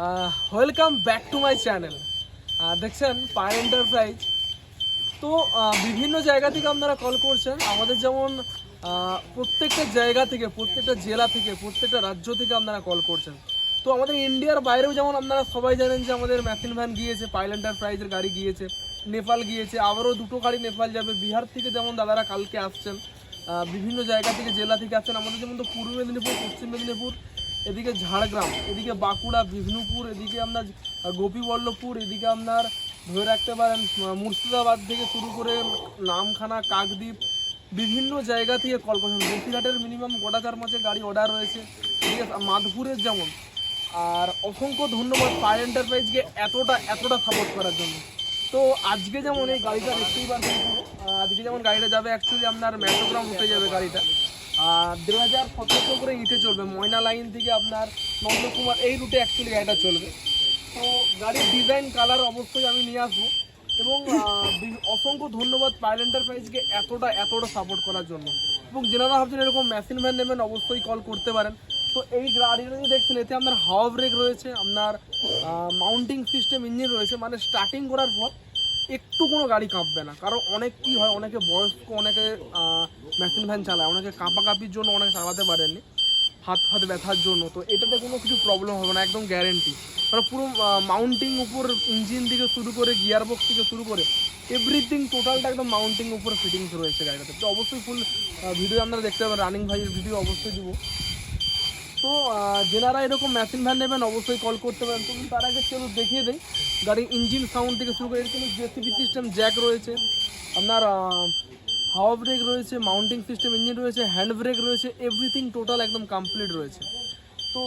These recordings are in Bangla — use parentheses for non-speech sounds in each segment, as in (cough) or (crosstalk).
Welcome back to my channel দেখছেন পায় এন্টারপ্রাইজ তো বিভিন্ন জায়গা থেকে আপনারা কল করছেন। আমাদের যেমন প্রত্যেকটা জায়গা থেকে, প্রত্যেকটা জেলা থেকে, প্রত্যেকটা রাজ্য থেকে আপনারা কল করছেন। তো আমাদের ইন্ডিয়ার বাইরেও যেমন আপনারা সবাই জানেন যে আমাদের ম্যাথিন ভ্যান গিয়েছে পাইল এন্টারপ্রাইজের গাড়ি গিয়েছে, নেপাল গিয়েছে, আবারও দুটো গাড়ি নেপাল যাবে। বিহার থেকে যেমন দাদারা কালকে আসছেন বিভিন্ন জায়গা থেকে, জেলা থেকে আসছেন। আমাদের যেমন তো পূর্ব মেদিনীপুর, পশ্চিম মেদিনীপুর এদিকে ঝাড়গ্রাম, এদিকে বাঁকুড়া, বিষ্ণুপুর, এদিকে আপনার গোপীবল্লভপুর, এদিকে আপনার ধরে রাখতে পারেন মুর্শিদাবাদ থেকে শুরু করে নামখানা, কাকদ্বীপ, বিভিন্ন জায়গা থেকে কল করছেন বসিরহাটের মিনিমাম গোটা চার মাসে গাড়ি অর্ডার রয়েছে। এদিকে মাধপুরের যেমন। আর অসংখ্য ধন্যবাদ ফায়ার এন্টারপ্রাইজকে এতটা এতটা সাপোর্ট করার জন্য। তো আজকে যেমন এই গাড়িটা দেখতেই পারবেন আজকে যেমন গাড়িটা যাবে অ্যাকচুয়ালি আপনার মেট্রোগ্রাম উঠে যাবে গাড়িটা। দেড় হাজার সতেরোশো করে ইটে চলবে, ময়না লাইন থেকে আপনার নন্দকুমার এই রুটে অ্যাকচুয়ালি গাড়িটা চলবে। তো গাড়ির ডিজাইন কালার অবশ্যই আমি নিয়ে আসব এবং অসংখ্য ধন্যবাদ পাইল এন্টারপ্রাইজকে এতটা এতটা সাপোর্ট করার জন্য। এবং যেনারা ভাবছেন এরকম মেশিন ভ্যান নেবেন, অবশ্যই কল করতে পারেন। তো এই গাড়িটা যে দেখছেন, এতে আপনার হাওয়া ব্রেক রয়েছে, আপনার মাউন্টিং সিস্টেম ইঞ্জিন রয়েছে মানে স্টার্টিং করার পর একটু কোনো গাড়ি কাঁপবে না। কারণ অনেক কি হয়, অনেকে বয়স্ক, অনেকে মেশিন ভ্যান চালায়, অনেকে কাঁপাকাঁপির জন্য অনেকে চালাতে পারেনি হাত ফাত ব্যথার জন্য। তো এটাতে কোনো কিছু প্রবলেম হবে না, একদম গ্যারেন্টি কারণ পুরো মাউন্টিং উপর ইঞ্জিন থেকে শুরু করে গিয়ার বক্স থেকে শুরু করে এভরিথিং টোটালটা একদম মাউন্টিং উপর ফিটিংস রয়েছে গাড়িটাতে। তো অবশ্যই ফুল ভিডিও আপনারা দেখতে পাবেন রানিং ভাইয়ের ভিডিও অবশ্যই দিব। তো যেনারা এরকম মেশিন ভ্যান নেবেন, অবশ্যই কল করতে পারেন। তো তার আগে চলো দেখিয়ে দিই। গাড়ির ইঞ্জিন সাউন্ড থেকে শুরু করে এরকম জেসিবি সিস্টেম জ্যাক রয়েছে। আপনার হাওয়া ব্রেক রয়েছে মাউন্টিং সিস্টেম ইঞ্জিন রয়েছে হ্যান্ড ব্রেক রয়েছে এভরিথিং টোটাল একদম কমপ্লিট রয়েছে। তো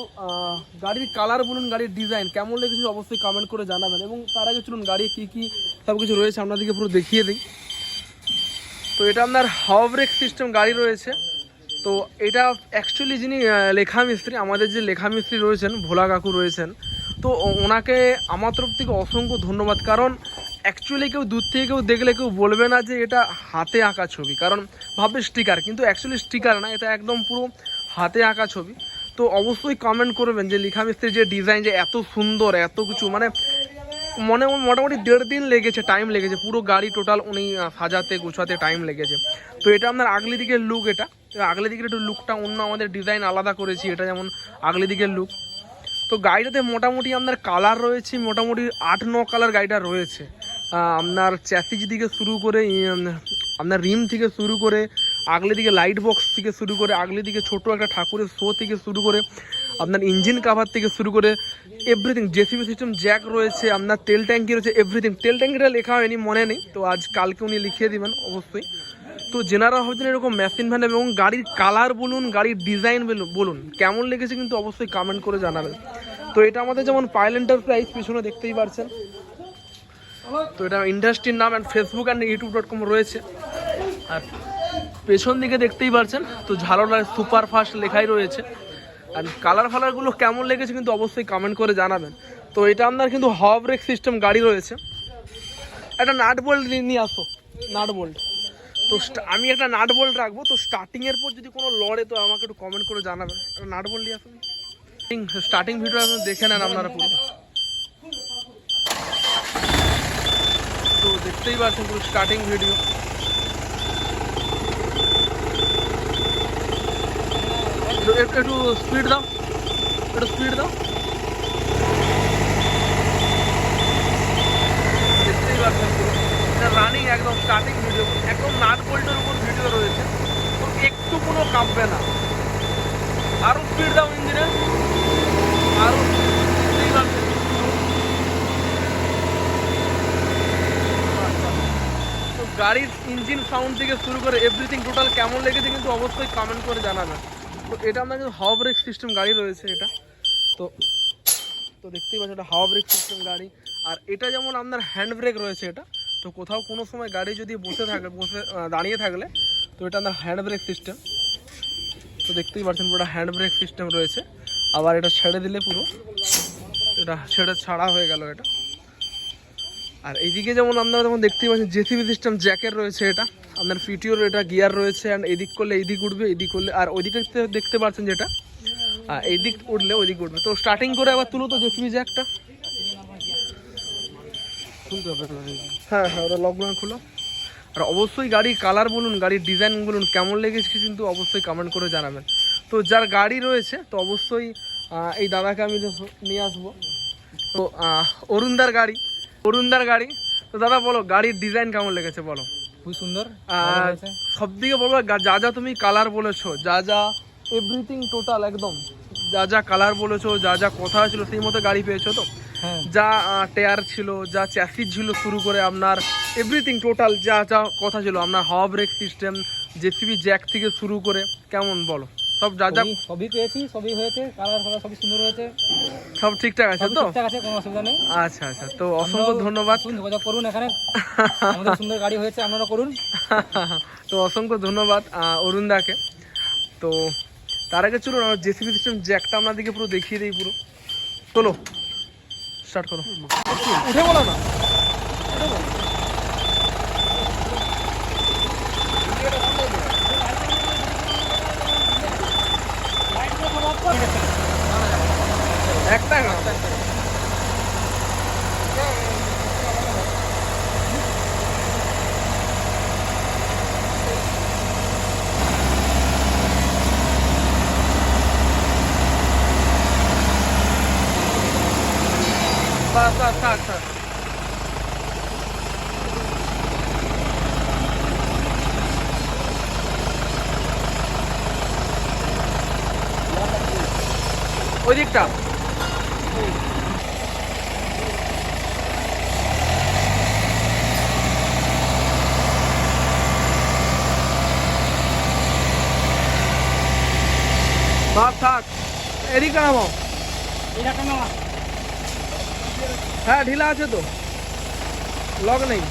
গাড়ির কালার বলুন, গাড়ির ডিজাইন কেমন লেগেছে অবশ্যই কমেন্ট করে জানাবেন। এবং তার আগে চলুন গাড়ি কী কী সব কিছু রয়েছে, আপনাদেরকে পুরো দেখিয়ে দিই। তো, এটা আপনার হাওয়া ব্রেক সিস্টেম গাড়ি রয়েছে। তো এটা অ্যাকচুয়ালি যিনি লেখা মিস্ত্রি আমাদের যে লেখা মিস্ত্রি রয়েছেন, ভোলা কাকু রয়েছেন, তো ওনাকে আমার তরফ থেকে অসংখ্য ধন্যবাদ। কারণ অ্যাকচুয়ালি কেউ দূর থেকে কেউ দেখলে কেউ বলবে না যে এটা হাতে আঁকা ছবি। কারণ ভাববে স্টিকার কিন্তু অ্যাকচুয়ালি স্টিকার না, এটা একদম পুরো হাতে আঁকা ছবি। তো অবশ্যই কমেন্ট করবেন যে লেখা মিস্ত্রির যে ডিজাইন যে এত সুন্দর, এত কিছু মানে মনে মোটামুটি দেড় দিন লেগেছে টাইম লেগেছে। পুরো গাড়ি টোটাল উনি সাজাতে, গুছাতে টাইম লেগেছে। তো এটা আপনার আগলি দিকের লুক এটা। আগলি দিকের একটু লুকটা অন্য আমাদের ডিজাইন আলাদা করেছি, এটা যেমন আগলে দিকের লুক তো গাড়িটাতে মোটামুটি আপনার কালার রয়েছে, মোটামুটি আট ন কালার গাড়িটা রয়েছে। আপনার চ্যাসিজ দিকে শুরু করে আপনার রিম থেকে শুরু করে, আগলে দিকে লাইট বক্স থেকে শুরু করে, আগলে দিকে ছোট একটা ঠাকুরের শো থেকে শুরু করে, আপনার ইঞ্জিন কাভার থেকে শুরু করে এভরিথিং জেসিবি সিস্টেম জ্যাক রয়েছে, আপনার তেল ট্যাঙ্কি রয়েছে এভরিথিং তেল ট্যাঙ্কিটা লেখা হয়নি, মনে নেই, তো আজ কালকে উনি লিখিয়ে দিবেন, অবশ্যই। তো জেনারা ভাবছেন এরকম মেশিন ভ্যান এবং গাড়ির কালার বলুন, গাড়ির ডিজাইন বলুন কেমন লেগেছে কিন্তু অবশ্যই কমেন্ট করে জানাবেন। তো এটা আমাদের যেমন পাইল এন্টারপ্রাইজ পিছনে দেখতেই পারছেন। তো এটা ইন্ডাস্ট্রির নাম and Facebook and YouTube dot com রয়েছে। আর পেছন দিকে দেখতেই পারছেন, তো ঝালোলার সুপার ফাস্ট লেখাই রয়েছে। আর কালার ফালারগুলো কেমন লেগেছে কিন্তু অবশ্যই কমেন্ট করে জানাবেন। তো এটা আপনার কিন্তু হাওয়া ব্রেক সিস্টেম গাড়ি রয়েছে। একটা নাট বোল্ট নিয়ে আসো নাট বোল্ট তো sta- আমি একটা নাট বোল্ট রাখব, তো স্টার্টিং এর পর যদি কোনো লড়ে, তো আমাকে একটু কমেন্ট করে জানাবেন। একটা নাট বোল্ট নিয়ে আসুন। স্টার্টিং ভিডিও দেখে নেন আপনারা পুরো। তো দেখতেই পাচ্ছেন পুরো স্টার্টিং ভিডিও একটু একটু স্পিড দাও। একটু স্পিড দাও। দেখতেই পাচ্ছেন পুরো। রানিং একদম স্টার্টিং ভিডিও একদম নাট বোল্টের উপর ভিডিও রয়েছে। তো একটু কোনো কাঁপবে না। আরও স্পিড দাও ইঞ্জিনের। আরও গাড়ির ইঞ্জিন সাউন্ড থেকে শুরু করে এভরিথিং টোটাল কেমন লেগেছে কিন্তু অবশ্যই কমেন্ট করে জানাবেন তো এটা কিন্তু হাওয়া ব্রেক সিস্টেম গাড়ি রয়েছে এটা। তো তো দেখতেই পাচ্ছেন এটা হাওয়া ব্রেক সিস্টেম গাড়ি। আর এটা যেমন আপনার হ্যান্ড ব্রেক রয়েছে এটা তো কোথাও কোনো সময় গাড়ি যদি বসে থাকে বসে দাঁড়িয়ে থাকলে তো এটা আপনার হ্যান্ড ব্রেক সিস্টেম তো দেখতেই পাচ্ছেন পুরো হ্যান্ড ব্রেক সিস্টেম রয়েছে। আবার এটা ছেড়ে দিলে পুরো এটা ছেড়ে ছাড়া হয়ে গেল এটা। আর এইদিকে যেমন আপনারা যেমন দেখতেই পাচ্ছেন জেসিবি সিস্টেম জ্যাকের রয়েছে এটা আপনার পিটিওর এটা গিয়ার রয়েছে অ্যান্ড এদিক করলে এইদিক উঠবে এদিক করলে আর ওইদিকে দেখতে- পাচ্ছেন যেটা আহ, এই উঠলে ওই দিক উঠবে। তো স্টার্টিং করে আবার তুলো তো জেসিবি জ্যাকটা খুলতে হবে হ্যাঁ হ্যাঁ ওটা লকডাউন খুলো। আর অবশ্যই গাড়ির কালার বলুন গাড়ির ডিজাইন বলুন কেমন লেগেছে কিন্তু অবশ্যই কমেন্ট করে জানাবেন। তো যার গাড়ি রয়েছে তো অবশ্যই এই দাদাকে আমি নিয়ে আসব। তো অরুণদার গাড়ি অরুণদার গাড়ি। তো দাদা বলো গাড়ির ডিজাইন কেমন লেগেছে বলো? খুব সুন্দর আর সব দিকে বলব গা- যা যা তুমি কালার বলেছ যা যা এভরিথিং টোটাল একদম। যা যা কালার বলেছ যা যা কথা ছিল সেই মতো গাড়ি পেয়েছ তো? যা টায়ার ছিল যা চ্যাসিস ছিল শুরু করে আপনার এভরিথিং টোটাল যা যা কথা ছিল আপনার হাওয়া ব্রেক সিস্টেম জেসিবি জ্যাক থেকে শুরু করে কেমন বলো? সব যা যা সবই- পেয়েছি সবই হয়েছে কালার ফালার সবই সুন্দর হয়েছে। সব ঠিকঠাক আছে তো? ঠিকঠাক আছে কোনো অসুবিধা নেই। আচ্ছা আচ্ছা তো অসংখ্য ধন্যবাদ। যোগাযোগ করুন এখানে। (laughs) আমাদের সুন্দর গাড়ি হয়েছে আপনারা করুন। (laughs) তো অসংখ্য ধন্যবাদ আহ, অরুণদাকে। তো তার আগে চলুন জেসিবি সিস্টেম জ্যাকটা আপনাদেরকে পুরো দেখিয়ে দিই পুরো। চলো। স্টার্ট করো উঠে বলো না একটা না বাস বাস থাক থাক ওই দিকটা থাক থাক এদিকটা নামাও হ্যাঁ ঢিলা আছে তো। লক নেই।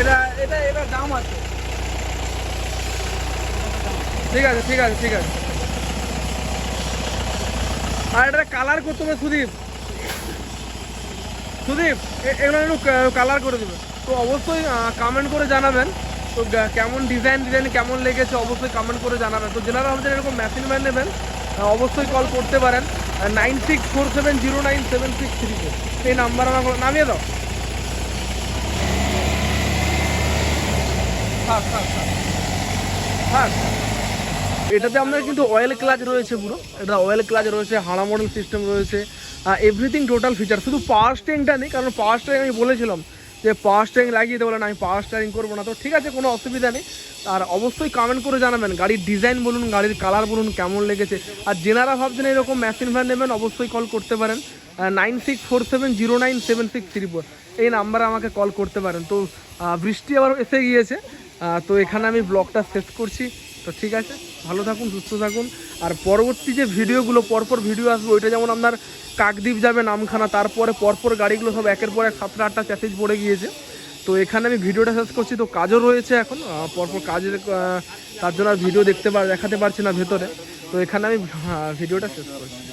এটা এটা এটা দাম আছে। ঠিক আছে ঠিক আছে ঠিক আছে। আর এটা কালার করতে হবে সুদীপ। সুদীপ এগুলো একটু কালার করে দেবে। তো অবশ্যই কমেন্ট করে জানাবেন। তো কেমন ডিজাইন ডিজাইন কেমন লেগেছে অবশ্যই কমেন্ট করে জানাবেন। তো যারা ভাবছেন এরকম মেশিন ম্যান নেবেন অবশ্যই কল করতে পারেন nine six four seven zero nine seven six three four এই নাম্বার আমাকে নামিয়ে দাও। থাক থাক থাক। থাক। এটাতে আপনার কিন্তু অয়েল ক্লাচ রয়েছে পুরো। এটা অয়েল ক্লাচ রয়েছে, হাড়া মডেল সিস্টেম রয়েছে এভরিথিং টোটাল ফিচার শুধু পাওয়ার স্টেরিংটা নেই, কারণ পাওয়ার স্টেরিং আমি বলেছিলাম যে পাওয়ার স্টেরিং লাগিয়ে দেবো না, আমি পাওয়ার স্টেরিং করব না। তো ঠিক আছে, কোনো অসুবিধা নেই। আর অবশ্যই কমেন্ট করে জানাবেন, গাড়ির ডিজাইন বলুন, গাড়ির কালার বলুন, কেমন লেগেছে। আর যেনারা ভাবছেন এরকম মেশিন ভ্যান নেবেন, অবশ্যই কল করতে পারেন nine six four seven zero nine seven six three four এই নাম্বারে আমাকে কল করতে পারেন। তো বৃষ্টি আবার এসে গিয়েছে। তো এখানে আমি ব্লগটা শেষ করছি। তো ঠিক আছে, ভালো থাকুন, সুস্থ থাকুন। আর পরবর্তী যে ভিডিওগুলো, পরপর ভিডিও আসবে, ওইটা যেমন আপনার কাকদ্বীপ যাবে, নামখানা, তারপরে পরপর গাড়িগুলো সব একের পর এক সাতটা আটটা চ্যাসেজ পড়ে গিয়েছে। তো এখানে আমি ভিডিওটা শেষ করছি, তো কাজও রয়েছে এখন পরপর কাজের তার জন্য আর ভিডিও দেখতে পার, দেখাতে পারছি না ভেতরে। তো এখানে আমি ভিডিওটা শেষ করছি।